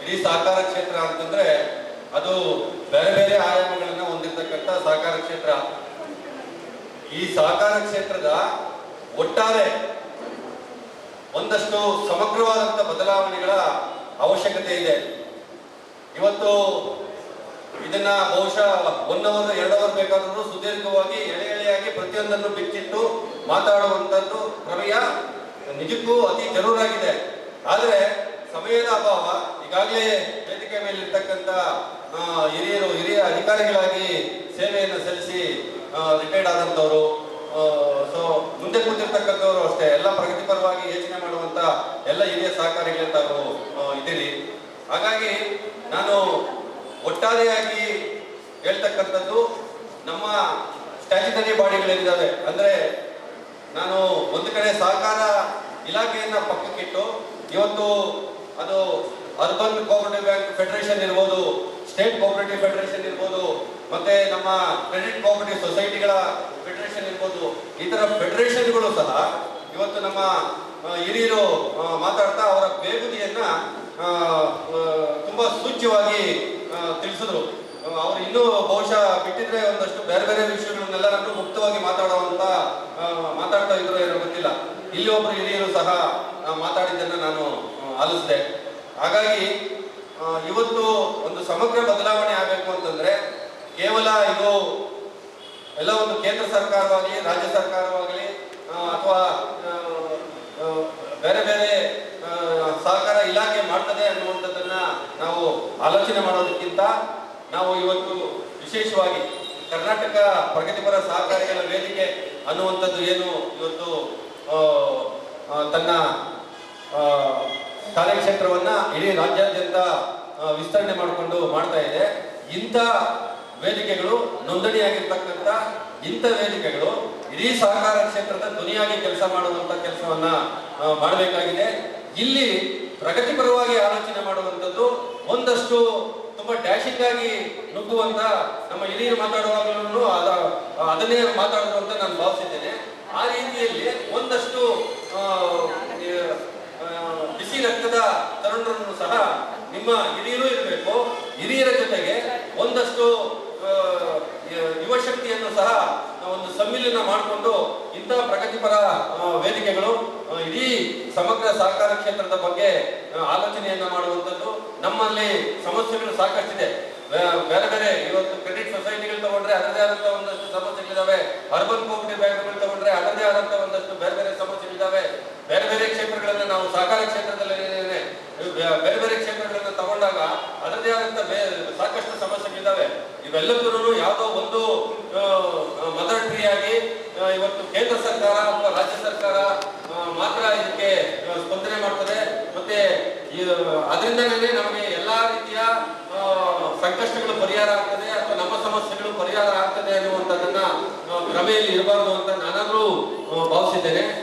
ಇಡೀ ಸಹಕಾರ ಕ್ಷೇತ್ರ ಅಂತಂದ್ರೆ ಅದು ಬೇರೆ ಬೇರೆ ಆಯಾಮಗಳನ್ನ ಹೊಂದಿರತಕ್ಕಂಥ ಸಹಕಾರ ಕ್ಷೇತ್ರ. ಈ ಸಹಕಾರ ಕ್ಷೇತ್ರದ ಒಟ್ಟಾರೆ ಒಂದಷ್ಟು ಸಮಗ್ರವಾದಂಥ ಬದಲಾವಣೆಗಳ ಅವಶ್ಯಕತೆ ಇದೆ. ಇವತ್ತು ಇದನ್ನ ಬಹುಶಃ ಒನ್ ಅವರ್ ಎರಡು ಅವರ್ ಬೇಕಾದರೂ ಸುದೀರ್ಘವಾಗಿ ಎಳೆ ಎಳೆಯಾಗಿ ಪ್ರತಿಯೊಂದನ್ನು ಬಿಚ್ಚಿಟ್ಟು ಮಾತಾಡುವಂಥದ್ದು ಪ್ರಮೇಯ ನಿಜಕ್ಕೂ ಅತಿ ಜರೂರಾಗಿದೆ. ಆದರೆ ಸಮಯದ ಅಭಾವ ಈಗಾಗಲೇ ವೇದಿಕೆ ಮೇಲೆ ಇರ್ತಕ್ಕಂಥ ಆ, ಹಿರಿಯರು ಹಿರಿಯ ಅಧಿಕಾರಿಗಳಾಗಿ ಸೇವೆಯನ್ನು ಸಲ್ಲಿಸಿ ರಿಟೈರ್ಡ್ ಆದಂಥವರು ಸೊ ಮುಂದೆ ಕೂತಿರ್ತಕ್ಕಂಥವ್ರು ಅಷ್ಟೇ. ಎಲ್ಲ ಪ್ರಗತಿಪರವಾಗಿ ಯೋಚನೆ ಮಾಡುವಂತ ಎಲ್ಲ ಹಿರಿಯ ಸಹಕಾರಿಗಳೇ ತಾವು ಇದ್ದೀರಿ. ಹಾಗಾಗಿ ನಾನು ಒಟ್ಟಾರೆಯಾಗಿ ಹೇಳ್ತಕ್ಕಂಥದ್ದು ನಮ್ಮ ಸ್ಟ್ಯಾಚ್ಯುಟರಿ ಬಾಡಿಗಳೇನಿದ್ದಾವೆ ಅಂದ್ರೆ ನಾನು ಒಂದು ಕಡೆ ಸಹಕಾರ ಇಲಾಖೆಯನ್ನ ಪಕ್ಕಕ್ಕಿಟ್ಟು ಇವತ್ತು ಅದು ಅರ್ಬನ್ ಕೋಆಪರೇಟಿವ್ ಬ್ಯಾಂಕ್ ಫೆಡರೇಷನ್ ಇರ್ಬೋದು, ಸ್ಟೇಟ್ ಕೋಆಪರೇಟಿವ್ ಫೆಡರೇಷನ್ ಇರ್ಬೋದು, ಮತ್ತೆ ನಮ್ಮ ಕ್ರೆಡಿಟ್ ಕೋಆಪರೇಟಿವ್ ಸೊಸೈಟಿಗಳ ಫೆಡರೇಷನ್ ಇರ್ಬೋದು, ಈ ತರ ಫೆಡರೇಷನ್ಗಳು ಸಹ ಇವತ್ತು ನಮ್ಮ ಹಿರಿಯರು ಮಾತಾಡ್ತಾ ಅವರ ಬೇಗುದಿಯನ್ನ ತುಂಬಾ ಸೂಚ್ಯವಾಗಿ ತಿಳಿಸಿದ್ರು. ಅವ್ರು ಇನ್ನೂ ಬಹುಶಃ ಬಿಟ್ಟಿದ್ರೆ ಒಂದಷ್ಟು ಬೇರೆ ಬೇರೆ ವಿಷಯಗಳನ್ನೆಲ್ಲರನ್ನು ಮುಕ್ತವಾಗಿ ಮಾತಾಡುವಂತ ಮಾತಾಡ್ತಾ ಇದ್ರು ಏನೋ ಗೊತ್ತಿಲ್ಲ. ಇಲ್ಲಿ ಒಬ್ರು ಹಿರಿಯರು ಸಹ ಮಾತಾಡಿದ್ದನ್ನ ನಾನು ಆಲಿಸಿದೆ. ಹಾಗಾಗಿ ಇವತ್ತು ಒಂದು ಸಮಗ್ರ ಬದಲಾವಣೆ ಆಗಬೇಕು ಅಂತಂದ್ರೆ, ಕೇವಲ ಇದು ಎಲ್ಲ ಒಂದು ಕೇಂದ್ರ ಸರ್ಕಾರವಾಗಲಿ, ರಾಜ್ಯ ಸರ್ಕಾರವಾಗಲಿ ಅಥವಾ ಬೇರೆ ಬೇರೆ ಸಹಕಾರ ಇಲಾಖೆ ಮಾಡ್ತದೆ ಅನ್ನುವಂಥದ್ದನ್ನ ನಾವು ಆಲೋಚನೆ ಮಾಡೋದಕ್ಕಿಂತ ನಾವು ಇವತ್ತು ವಿಶೇಷವಾಗಿ ಕರ್ನಾಟಕ ಪ್ರಗತಿಪರ ಸಹಕಾರಿಗಳ ವೇದಿಕೆ ಅನ್ನುವಂಥದ್ದು ಏನು ಇವತ್ತು ತನ್ನ ಕಾರ್ಯಕ್ಷೇತ್ರವನ್ನ ಇಡೀ ರಾಜ್ಯಾದ್ಯಂತ ವಿಸ್ತರಣೆ ಮಾಡಿಕೊಂಡು ಮಾಡ್ತಾ ಇದೆ. ಇಂಥ ವೇದಿಕೆಗಳು ನೋಂದಣಿಯಾಗಿರ್ತಕ್ಕಂಥ ಇಂಥ ವೇದಿಕೆಗಳು ಇಡೀ ಸಹಕಾರ ಕ್ಷೇತ್ರದ ಧ್ವನಿಯಾಗಿ ಕೆಲಸ ಮಾಡುವಂತ ಕೆಲಸವನ್ನ ಮಾಡಬೇಕಾಗಿದೆ. ಇಲ್ಲಿ ಪ್ರಗತಿಪರವಾಗಿ ಆಲೋಚನೆ ಮಾಡುವಂಥದ್ದು ಒಂದಷ್ಟು ತುಂಬಾ ಡ್ಯಾಶಿಂಗ್ ಆಗಿ ನುಗ್ಗುವಂತ ನಮ್ಮ ಹಿರಿಯರು ಮಾತಾಡುವಾಗಲೂ ಅದ, ಅದನ್ನೇ ಮಾತಾಡುವಂತ ನಾನು ಭಾವಿಸಿದ್ದೇನೆ. ಆ ರೀತಿಯಲ್ಲಿ ಒಂದಷ್ಟು ಆ, ಈ, ಆ, ಬಿಸಿ ರಕ್ತದ ತರುಣರನ್ನು ಸಹ ನಿಮ್ಮ ಹಿರಿಯರು ಇರಬೇಕು. ಹಿರಿಯರ ಜೊತೆಗೆ ಒಂದಷ್ಟು ಯುವಶಕ್ತಿಯನ್ನು ಸಹ ಒಂದು ಸಮ್ಮಿಲನ ಮಾಡಿಕೊಂಡು ಇಂತಹ ಪ್ರಗತಿಪರ ವೇದಿಕೆಗಳು ಇಡೀ ಸಮಗ್ರ ಸಹಕಾರ ಕ್ಷೇತ್ರದ ಬಗ್ಗೆ ಆಲೋಚನೆಯನ್ನ ಮಾಡುವಂಥದ್ದು ನಮ್ಮಲ್ಲಿ ಸಮಸ್ಯೆಗಳು ಸಾಕಷ್ಟಿದೆ. ಬೇರೆ ಬೇರೆ ಇವತ್ತು ಕ್ರೆಡಿಟ್ ಸೊಸೈಟಿಗಳು ತಗೊಂಡ್ರೆ ಅದರದೇ ಆದಂತಹ ಒಂದಷ್ಟು ಸಮಸ್ಯೆಗಳಿದಾವೆ. ಅರ್ಬನ್ ಕೋಪರೇಟಿವ್ ಬ್ಯಾಂಕ್ಗಳು ತಗೊಂಡ್ರೆ ಅದರದೇ ಆದಂತಹ ಒಂದಷ್ಟು ಬೇರೆ ಬೇರೆ ಸಮಸ್ಯೆಗಳಿದಾವೆ ಬೇರೆ ಬೇರೆ ಕ್ಷೇತ್ರಗಳನ್ನ ನಾವು ಸಹಕಾರ ಕ್ಷೇತ್ರದಲ್ಲಿ ಬೇರೆ ಬೇರೆ ಕ್ಷೇತ್ರಗಳನ್ನ ತಗೊಂಡಾಗ ಅದರದೇ ಆದಂತ ಬೇ- ಸಾಕಷ್ಟು ಸಮಸ್ಯೆಗಳಿದಾವೆ ಇವೆಲ್ಲದರೂ ಯಾವುದೋ ಒಂದು ಮದರ್ ಟ್ರೀ ಆಗಿ ಇವತ್ತು ಕೇಂದ್ರ ಸರ್ಕಾರ ಅಥವಾ ರಾಜ್ಯ ಸರ್ಕಾರ ಮಾತ್ರ ಇದಕ್ಕೆ ಸ್ಪಂದನೆ ಮಾಡ್ತದೆ. ಮತ್ತೆ ಅದರಿಂದಲೇ ನಮಗೆ ಎಲ್ಲಾ ರೀತಿಯ ಸಂಕಷ್ಟಗಳು ಪರಿಹಾರ ಆಗ್ತದೆ ಅಥವಾ ನಮ್ಮ ಸಮಸ್ಯೆಗಳು ಪರಿಹಾರ ಆಗ್ತದೆ ಅನ್ನುವಂಥದ್ದನ್ನ ಇರಬಾರದು ಅಂತ ಇರಬಾರ್ದು ಅಂತ